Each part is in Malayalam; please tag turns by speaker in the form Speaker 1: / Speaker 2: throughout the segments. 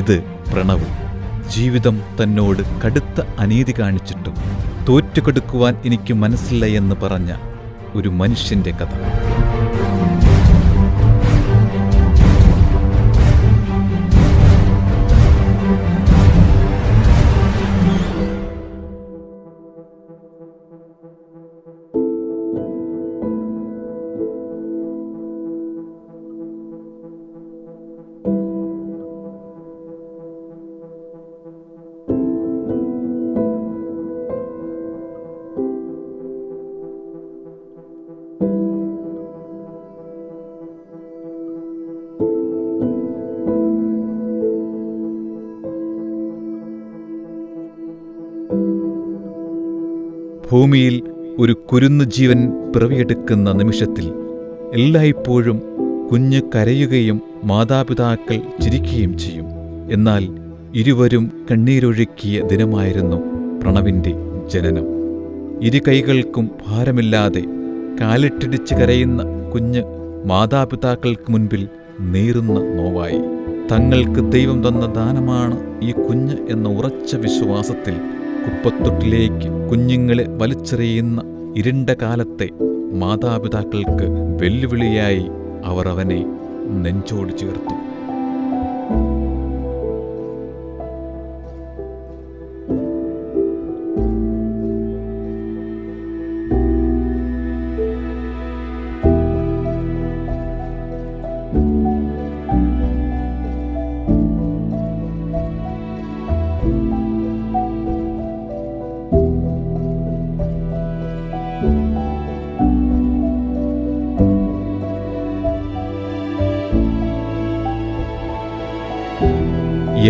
Speaker 1: ഇത് പ്രണവ്. ജീവിതം തന്നോട് കടുത്ത അനീതി കാണിച്ചിട്ടും തോറ്റുകൊടുക്കുവാൻ എനിക്ക് മനസ്സില്ല എന്ന് പറഞ്ഞ ഒരു മനുഷ്യന്റെ കഥ. ഭൂമിയിൽ ഒരു കുരുന്നു ജീവൻ പിറവിയെടുക്കുന്ന നിമിഷത്തിൽ എല്ലായ്പ്പോഴും കുഞ്ഞ് കരയുകയും മാതാപിതാക്കൾ ചിരിക്കുകയും ചെയ്യും. എന്നാൽ ഇരുവരും കണ്ണീരൊഴുക്കിയ ദിനമായിരുന്നു പ്രണവിന്റെ ജനനം. ഇരു കൈകൾക്കും ഭാരമില്ലാതെ കാലിട്ടിടിച്ച് കരയുന്ന കുഞ്ഞ് മാതാപിതാക്കൾക്ക് മുൻപിൽ നീറുന്ന നോവായി. തങ്ങൾക്ക് ദൈവം തന്ന ദാനമാണ് ഈ കുഞ്ഞ് എന്ന ഉറച്ച വിശ്വാസത്തിൽ കുപ്പത്തൊട്ടിലേക്ക് കുഞ്ഞുങ്ങളെ വലിച്ചെറിയുന്ന ഇരുണ്ട കാലത്തെ മാതാപിതാക്കൾക്ക് വെല്ലുവിളിയായി അവർ അവനെ നെഞ്ചോട് ചേർത്തു.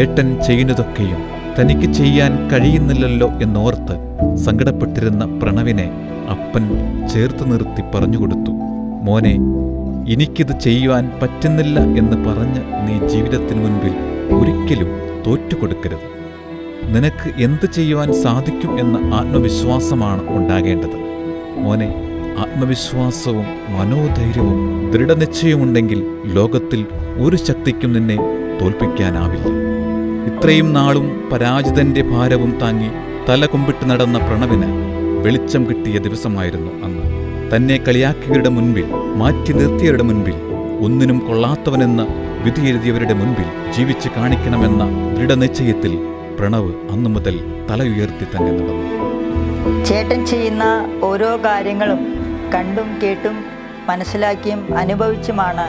Speaker 1: ഏട്ടൻ ചെയ്യുന്നതൊക്കെയും തനിക്ക് ചെയ്യാൻ കഴിയുന്നില്ലല്ലോ എന്നോർത്ത് സങ്കടപ്പെട്ടിരുന്ന പ്രണവിനെ അപ്പൻ ചേർത്ത് നിർത്തി പറഞ്ഞുകൊടുത്തു മോനെ എനിക്കിത് ചെയ്യുവാൻ പറ്റുന്നില്ല എന്ന് പറഞ്ഞ് നീ ജീവിതത്തിന് മുൻപിൽ ഒരിക്കലും തോറ്റുകൊടുക്കരുത്. നിനക്ക് എന്ത് ചെയ്യുവാൻ സാധിക്കും എന്ന ആത്മവിശ്വാസമാണ് ഉണ്ടാകേണ്ടത്. മോനെ ആത്മവിശ്വാസവും മനോധൈര്യവും ദൃഢനിശ്ചയമുണ്ടെങ്കിൽ ലോകത്തിൽ ഒരു ശക്തിക്കും നിന്നെ തോൽപ്പിക്കാനാവില്ല. ഇത്രയും നാളും പരാജിതന്റെ ഭാരവും താങ്ങി തല കുമ്പിട്ട് നടന്ന പ്രണവിന് വെളിച്ചം കിട്ടിയ ദിവസമായിരുന്നു അന്ന്. തന്നെ കളിയാക്കിയവരുടെ മുൻപിൽ മാറ്റി നിർത്തിയവരുടെ മുൻപിൽ ഒന്നിനും കൊള്ളാത്തവനെന്ന് വിധിയെഴുതിയവരുടെ മുൻപിൽ ജീവിച്ച് കാണിക്കണമെന്ന ദൃഢനിശ്ചയത്തിൽ പ്രണവ് അന്നു മുതൽ തലയുയർത്തി തന്നെ നടന്നു.
Speaker 2: ചേട്ടൻ ചെയ്യുന്ന ഓരോ കാര്യങ്ങളും കണ്ടും കേട്ടും മനസ്സിലാക്കിയും അനുഭവിച്ചുമാണ്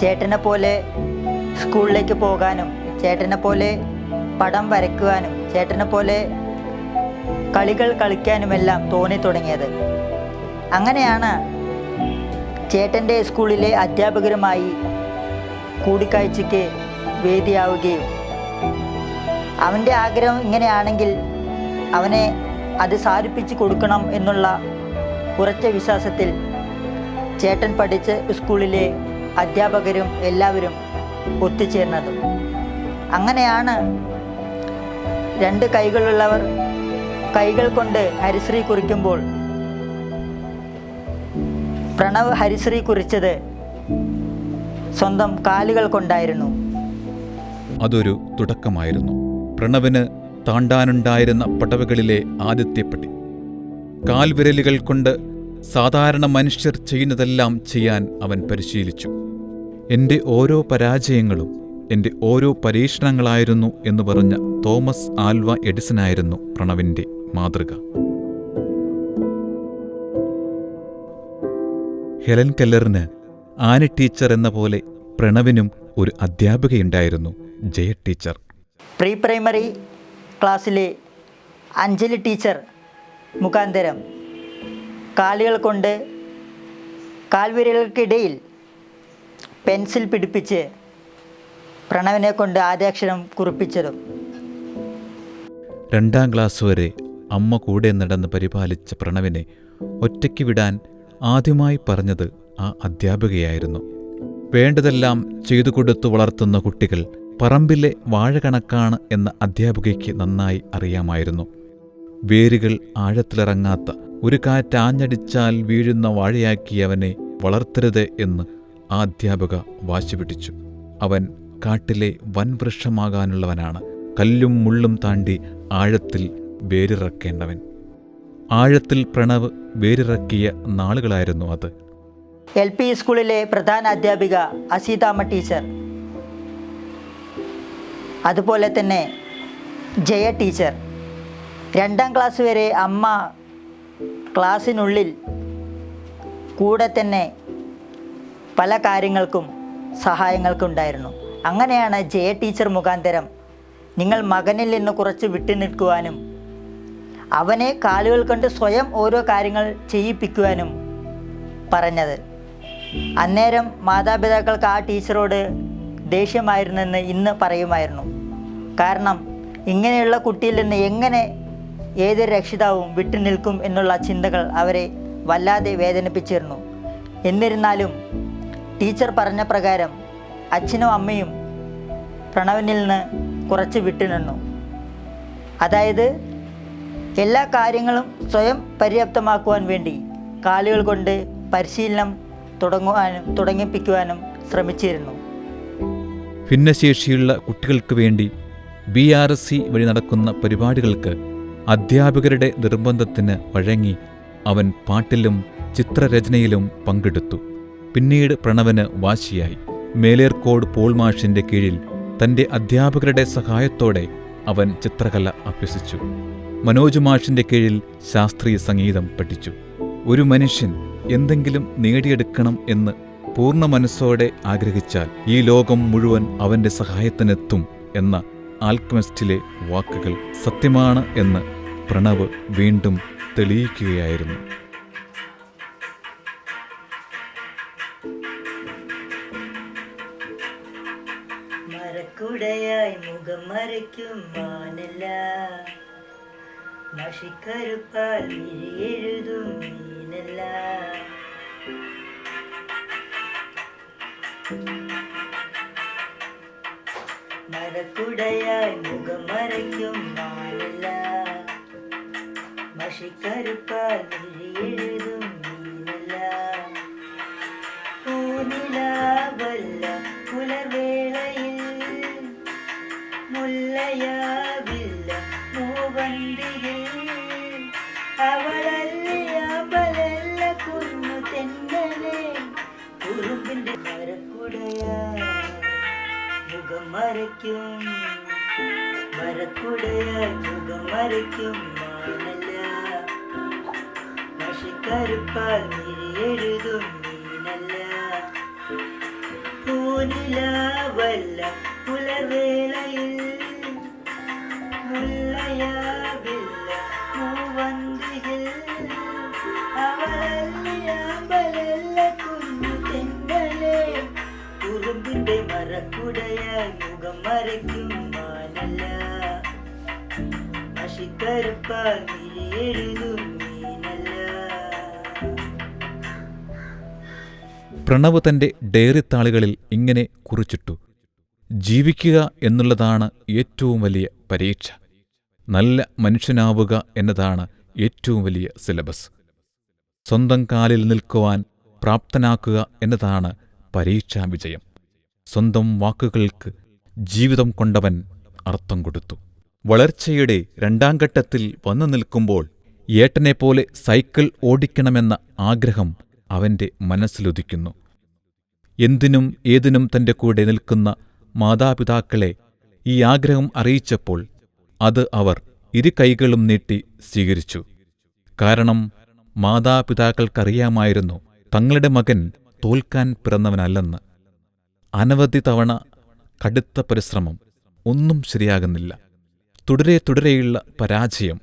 Speaker 2: ചേട്ടനെ പോലെ സ്കൂളിലേക്ക് പോകാനും ചേട്ടനെ പോലെ പടം വരയ്ക്കുവാനും ചേട്ടനെ പോലെ കളികൾ കളിക്കാനുമെല്ലാം തോന്നി തുടങ്ങിയത്. അങ്ങനെയാണ് ചേട്ടന്റെ സ്കൂളിലെ അധ്യാപകരുമായി കൂടിക്കാഴ്ചയ്ക്ക് വേദിയാവുകയും. അവന്റെ ആഗ്രഹം ഇങ്ങനെയാണെങ്കിൽ അവനെ അത് സാധിപ്പിച്ചു കൊടുക്കണം എന്നുള്ള ഉറച്ച വിശ്വാസത്തിൽ ചേട്ടൻ പഠിച്ച സ്കൂളിലെ അധ്യാപകരും എല്ലാവരും ഒത്തുചേർന്നതും. അങ്ങനെയാണ് രണ്ട് കൈകളുള്ളവർ കൈകൾ കൊണ്ട് ഹരിശ്രീ കുറിക്കുമ്പോൾ പ്രണവ് ഹരിശ്രീ കുറിച്ചത് സ്വന്തം കാലുകൾ കൊണ്ടായിരുന്നു.
Speaker 1: അതൊരു തുടക്കമായിരുന്നു. പ്രണവിന് താണ്ടാനുണ്ടായിരുന്ന പടവുകളിലെ ആദ്യത്തെ പടി. കാൽവിരലുകൾ കൊണ്ട് സാധാരണ മനുഷ്യർ ചെയ്യുന്നതെല്ലാം ചെയ്യാൻ അവൻ പരിശീലിച്ചു. എന്റെ ഓരോ പരാജയങ്ങളും എന്റെ ഓരോ പരീക്ഷണങ്ങളായിരുന്നു എന്ന് പറഞ്ഞ തോമസ് ആൽവ എഡിസനായിരുന്നു പ്രണവിന്റെ മാതൃക. ഹെലൻ കെല്ലറിന് ആനി ടീച്ചർ എന്ന പോലെ പ്രണവിനും ഒരു അധ്യാപികയുണ്ടായിരുന്നു ജയ ടീച്ചർ.
Speaker 2: പ്രീ പ്രൈമറി ക്ലാസ്സിലെ അഞ്ജലി ടീച്ചർ മുഖാന്തരം കാലുകൾ കൊണ്ട് കാൽവിരലുകൾക്കിടയിൽ പെൻസിൽ പിടിപ്പിച്ച് പ്രണവിനെ കൊണ്ട് ആദ്യാക്ഷരം കുറിപ്പിച്ചതും.
Speaker 1: രണ്ടാം ക്ലാസ് വരെ അമ്മ കൂടെ നടന്ന് പരിപാലിച്ച പ്രണവിനെ ഒറ്റയ്ക്ക് വിടാൻ ആദ്യമായി പറഞ്ഞത് ആ അധ്യാപികയായിരുന്നു. വേണ്ടതെല്ലാം ചെയ്തു കൊടുത്തു വളർത്തുന്ന കുട്ടികൾ പറമ്പിലെ വാഴ കണക്കാണ് എന്ന അധ്യാപികയ്ക്ക് നന്നായി അറിയാമായിരുന്നു. വേരുകൾ ആഴത്തിലിറങ്ങാത്ത ഒരു കാറ്റാഞ്ഞടിച്ചാൽ വീഴുന്ന വാഴയാക്കി അവനെ വളർത്തരുത് എന്ന് ആ അധ്യാപക വാശി പിടിച്ചു അവൻ കാട്ടിലെ വൻവൃക്ഷമാകാനുള്ളവനാണ്. കല്ലും മുള്ളും താണ്ടി ആഴത്തിൽ വേരിറക്കേണ്ടവൻ. ആഴത്തിൽ പ്രണവ് വേരിറക്കിയ നാളുകളായിരുന്നു അത്.
Speaker 2: എൽ പി സ്കൂളിലെ പ്രധാന അധ്യാപിക അസീതാമ്മ ടീച്ചർ. അതുപോലെ തന്നെ ജയ ടീച്ചർ. രണ്ടാം ക്ലാസ് വരെ അമ്മ ക്ലാസ്സിനുള്ളിൽ കൂടെ തന്നെ പല കാര്യങ്ങൾക്കും സഹായങ്ങൾക്കും ഉണ്ടായിരുന്നു അങ്ങനെയാണ് ജയ ടീച്ചർ മുഖാന്തരം നിങ്ങൾ മകനിൽ നിന്ന് കുറച്ച് വിട്ടു നിൽക്കുവാനും അവനെ കാലുകൾ കൊണ്ട് സ്വയം ഓരോ കാര്യങ്ങൾ ചെയ്യിപ്പിക്കുവാനും പറഞ്ഞത്. അന്നേരം മാതാപിതാക്കൾക്ക് ആ ടീച്ചറോട് ദേഷ്യമായിരുന്നെന്ന് ഇന്ന് പറയുമായിരുന്നു. കാരണം ഇങ്ങനെയുള്ള കുട്ടിയിൽ നിന്ന് എങ്ങനെ ഏത് രക്ഷിതാവും വിട്ടുനിൽക്കും എന്നുള്ള ചിന്തകൾ അവരെ വല്ലാതെ വേദനിപ്പിച്ചിരുന്നു. എന്നിരുന്നാലും ടീച്ചർ പറഞ്ഞ പ്രകാരം അച്ഛനും അമ്മയും പ്രണവനിൽ നിന്ന് കുറച്ച് വിട്ടുനിന്നു അതായത് എല്ലാ കാര്യങ്ങളും സ്വയം പര്യാപ്തമാക്കുവാൻ വേണ്ടി കാലുകൾ കൊണ്ട് പരിശീലനം തുടങ്ങുവാനും തുടങ്ങിപ്പിക്കുവാനും ശ്രമിച്ചിരുന്നു.
Speaker 1: ഭിന്നശേഷിയുള്ള കുട്ടികൾക്ക് വേണ്ടി ബി ആർ എസ് സി വഴി നടക്കുന്ന പരിപാടികൾക്ക് അധ്യാപകരുടെ നിർബന്ധത്തിന് വഴങ്ങി അവൻ പാട്ടിലും ചിത്രരചനയിലും പങ്കെടുത്തു. പിന്നീട് പ്രണവന് വാശിയായി. മേലേർക്കോട് പോൾ മാഷിന്റെ കീഴിൽ തന്റെ അധ്യാപകരുടെ സഹായത്തോടെ അവൻ ചിത്രകല അഭ്യസിച്ചു. മനോജ് മാഷിന്റെ കീഴിൽ ശാസ്ത്രീയ സംഗീതം പഠിച്ചു. ഒരു മനുഷ്യൻ എന്തെങ്കിലും നേടിയെടുക്കണം എന്ന് പൂർണ മനസ്സോടെ ആഗ്രഹിച്ചാൽ ഈ ലോകം മുഴുവൻ അവന്റെ സഹായത്തിനെത്തും എന്ന ആൽക്കമിസ്റ്റിലെ വാക്കുകൾ സത്യമാണ് എന്ന് പ്രണവ് വീണ്ടും തെളിയിക്കുകയായിരുന്നു.
Speaker 2: മരക്കുടയായി മുഖം മറയ്ക്കും മാനല്ല. മഷിക്കരുപ്പാൽ എഴുതും മീനല്ല. മരക്കുടയായി മുഖം മറയ്ക്കും മാനല്ല. മഷിക്കരുപ്പാൽ എഴുതും മരക്കുടയ മുഖം മറയ്ക്കും മരക്കുടയ മുഖം മറയ്ക്കും മാനല്ല. പശുക്കരുപ്പാൽ എഴുതും മീനല്ല. പൂനിലാവല്ല പുലവേളയിൽ മുല്ലയാവില്ല മറക്കുടയായി മുഖം മാനല്ല. മഷിക്കരുപ്പാൽ എഴുതും മീനല്ല.
Speaker 1: പ്രണവ് തന്റെ ഡയറിത്താളുകളിൽ ഇങ്ങനെ കുറിച്ചിട്ടു. ജീവിക്കുക എന്നുള്ളതാണ് ഏറ്റവും വലിയ പരീക്ഷ. നല്ല മനുഷ്യനാവുക എന്നതാണ് ഏറ്റവും വലിയ സിലബസ്. സ്വന്തം കാലിൽ നിൽക്കുവാൻ പ്രാപ്തനാക്കുക എന്നതാണ് പരീക്ഷാ വിജയം. സ്വന്തം വാക്കുകൾക്ക് ജീവിതം കൊണ്ടവൻ അർത്ഥം കൊടുത്തു. വളർച്ചയുടെ രണ്ടാം ഘട്ടത്തിൽ വന്നു നിൽക്കുമ്പോൾ ഏട്ടനെപ്പോലെ സൈക്കിൾ ഓടിക്കണമെന്ന ആഗ്രഹം അവന്റെ മനസ്സിലൊതിക്കുന്നു. എന്തിനും ഏതിനും തന്റെ കൂടെ നിൽക്കുന്ന മാതാപിതാക്കളെ ഈ ആഗ്രഹം അറിയിച്ചപ്പോൾ അത് അവർ ഇരു കൈകളും നീട്ടി സ്വീകരിച്ചു. കാരണം മാതാപിതാക്കൾക്കറിയാമായിരുന്നു തങ്ങളുടെ മകൻ തോൽക്കാൻ പിറന്നവനല്ലെന്ന്. അനവധി തവണ കടുത്ത പരിശ്രമം ഒന്നും ശരിയാകുന്നില്ല. തുടരെ തുടരെയുള്ള പരാജയം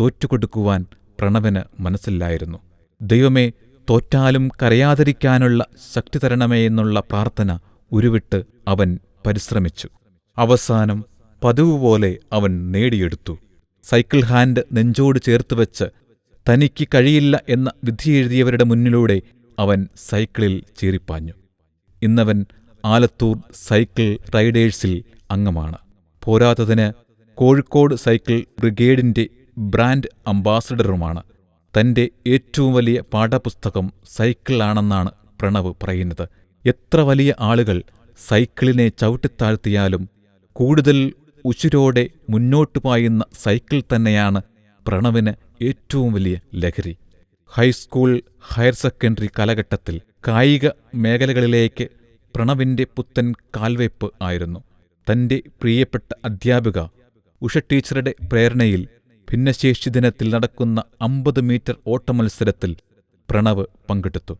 Speaker 1: തോറ്റുകൊടുക്കുവാൻ പ്രണവന് മനസ്സില്ലായിരുന്നു. ദൈവമേ തോറ്റാലും കരയാതിരിക്കാനുള്ള ശക്തി തരണമേ എന്നുള്ള പ്രാർത്ഥന ഉരുവിട്ട് അവൻ പരിശ്രമിച്ചു. അവസാനം പതിവ് പോലെ അവൻ നേടിയെടുത്തു. സൈക്കിൾ ഹാൻഡ് നെഞ്ചോട് ചേർത്ത് വെച്ച് തനിക്ക് കഴിയില്ല എന്ന വിധിയെഴുതിയവരുടെ മുന്നിലൂടെ അവൻ സൈക്കിളിൽ ചീറിപ്പാഞ്ഞു. ഇന്നവൻ ആലത്തൂർ സൈക്കിൾ റൈഡേഴ്സിൽ അംഗമാണ്. പോരാത്തതിന് കോഴിക്കോട് സൈക്കിൾ ബ്രിഗേഡിന്റെ ബ്രാൻഡ് അംബാസഡറുമാണ്. തന്റെ ഏറ്റവും വലിയ പാഠപുസ്തകം സൈക്കിളാണെന്നാണ് പ്രണവ് പറയുന്നത്. എത്ര വലിയ ആളുകൾ സൈക്കിളിനെ ചവിട്ടിത്താഴ്ത്തിയാലും കൂടുതൽ ഉശിരോടെ മുന്നോട്ടു പായുന്ന സൈക്കിൾ തന്നെയാണ് പ്രണവിന് ഏറ്റവും വലിയ ലഹരി. ഹൈസ്കൂൾ ഹയർ സെക്കൻഡറി കാലഘട്ടത്തിൽ കായിക മേഖലകളിലേക്ക് പ്രണവിന്റെ പുത്തൻ കാൽവയ്പ് ആയിരുന്നു. തന്റെ പ്രിയപ്പെട്ട അധ്യാപിക ഉഷ ടീച്ചറുടെ പ്രേരണയിൽ ഭിന്നശേഷി ദിനത്തിൽ നടക്കുന്ന അമ്പത് മീറ്റർ ഓട്ടമത്സരത്തിൽ പ്രണവ് പങ്കെടുത്തു.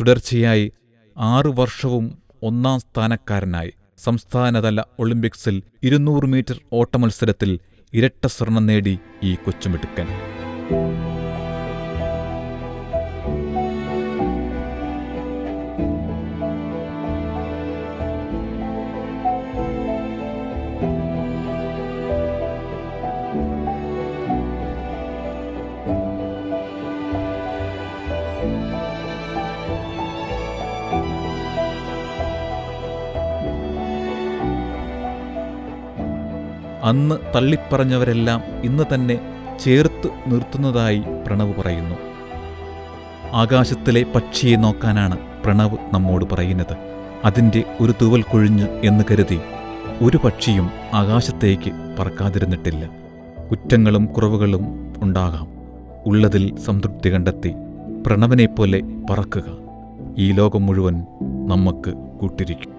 Speaker 1: തുടർച്ചയായി ആറു വർഷവും ഒന്നാം സ്ഥാനക്കാരനായി. സംസ്ഥാനതല ഒളിമ്പിക്സിൽ ഇരുന്നൂറ് മീറ്റർ ഓട്ടമത്സരത്തിൽ ഇരട്ട സ്വർണം നേടി ഈ കൊച്ചുമിടുക്കൻ. അന്ന് തള്ളിപ്പറഞ്ഞവരെല്ലാം ഇന്ന് തന്നെ ചേർത്ത് നിർത്തുന്നതായി പ്രണവ് പറയുന്നു. ആകാശത്തിലെ പക്ഷിയെ നോക്കാനാണ് പ്രണവ് നമ്മോട് പറയുന്നത്. അതിന്റെ ഒരു തൂവൽ കൊഴിഞ്ഞ് എന്ന് കരുതി ഒരു പക്ഷിയും ആകാശത്തേക്ക് പറക്കാതിരുന്നിട്ടില്ല. കുറ്റങ്ങളും കുറവുകളും ഉണ്ടാകാം. ഉള്ളതിൽ സംതൃപ്തി കണ്ടെത്തി പ്രണവനെപ്പോലെ പറക്കുക. ഈ ലോകം മുഴുവൻ നമുക്ക് കൂട്ടിരിക്കും.